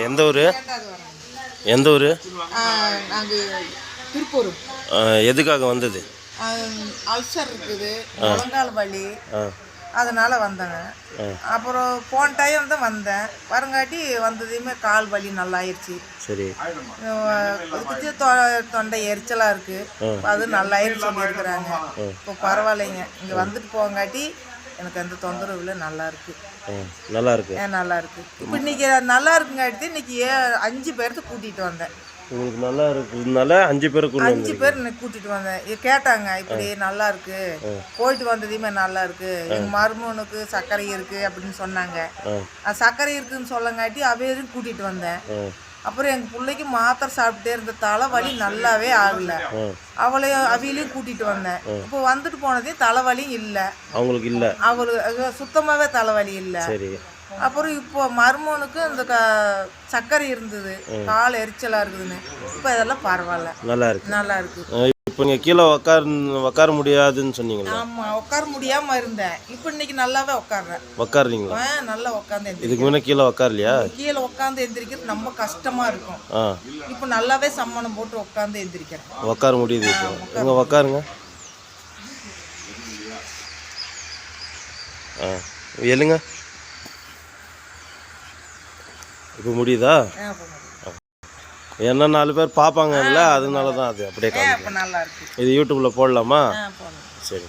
எந்த ஊர்? எந்த ஊர்? திருப்பூர். எதுக்காக வந்தது? அல்சர் இருக்குது முழங்கால் வலி அதனால வந்தேங்க. அப்புறம் போன டைம் தான் வந்தேன். வரங்காட்டி வந்ததையுமே கால் வலி நல்லாயிருச்சு. சரி. அதுக்கு தொ- தொண்டை எரிச்சலாக இருக்குது அது நல்லாயிருச்சு சொல்லியிருக்கிறாங்க. இப்போ பரவாயில்லைங்க. இங்கே வந்துட்டு போங்காட்டி எனக்கு எந்த தொந்தரவும் இல்லை நல்லா இருக்கு நல்லா இருக்கு ஏன் நல்லா இருக்கு இப்போ இன்னைக்கு நல்லா இருக்குங்காட்டி இன்னைக்கு அஞ்சு பேர்த்து கூட்டிகிட்டு வந்தேன். உங்களுக்கு நல்லா இருக்கிறதுனால அஞ்சு பேரை அஞ்சு பேர் கூட்டிட்டு வந்தேன். கேட்டாங்க இப்படி நல்லா இருக்கு போயிட்டு வந்ததையுமே நல்லா இருக்கு எங்க மருமகனுக்கு சர்க்கரை இருக்கு அப்படின்னு சொன்னாங்க. சர்க்கரை இருக்குன்னு சொல்லங்காட்டி அவையும் கூட்டிட்டு வந்தேன். அப்புறம் எங்க பிள்ளைக்கு மாத்திரை சாப்பிட்டே இருந்ததால வலி நல்லாவே ஆகல. அவளையும் அவையிலையும் கூட்டிட்டு வந்தேன். இப்போ வந்துட்டு போனதையும் தலைவலியும் இல்லை. அவங்களுக்கு இல்லை. அவளுக்கு சுத்தமாவே தலைவலி இல்லை. அப்புறம் இப்போ மருமகனுக்கு இந்த க சர்க்கரை இருந்தது. கால் எரிச்சலா இருக்குதுன்னு. இப்போ இதெல்லாம் பரவாயில்ல. நல்லா இருக்கு. நல்லா இருக்கு. இப்போ நீங்கள் கீழே உக்கார உக்கார முடியாதுன்னு சொன்னீங்களா ஆமா உட்கார முடியாம இருந்தேன். இப்போ இன்னைக்கு நல்லாவே உட்கார்றேன் உக்காருறீங்களா? ஆ, நல்லா உட்காந்து இதுக்கு முன்னே கீழே உக்காரலையா? கீழே உட்காந்து எந்திரிக்கிறது ரொம்ப கஷ்டமா இருக்கும். ஆ. இப்போ நல்லாவே சம்மணம் போட்டு உட்காந்து எந்திரிக்கிறேன். உக்கார முடியுது இப்போ. எங்க உக்காருங்க. ஆ எழுங்க. இப்போ முடியுதா. என்ன நாலு பேர் பார்ப்பாங்கல்ல அதனால தான் அது அப்படியே நல்லா இருக்கு. இது யூடியூப்ல போடலாமா. சரி.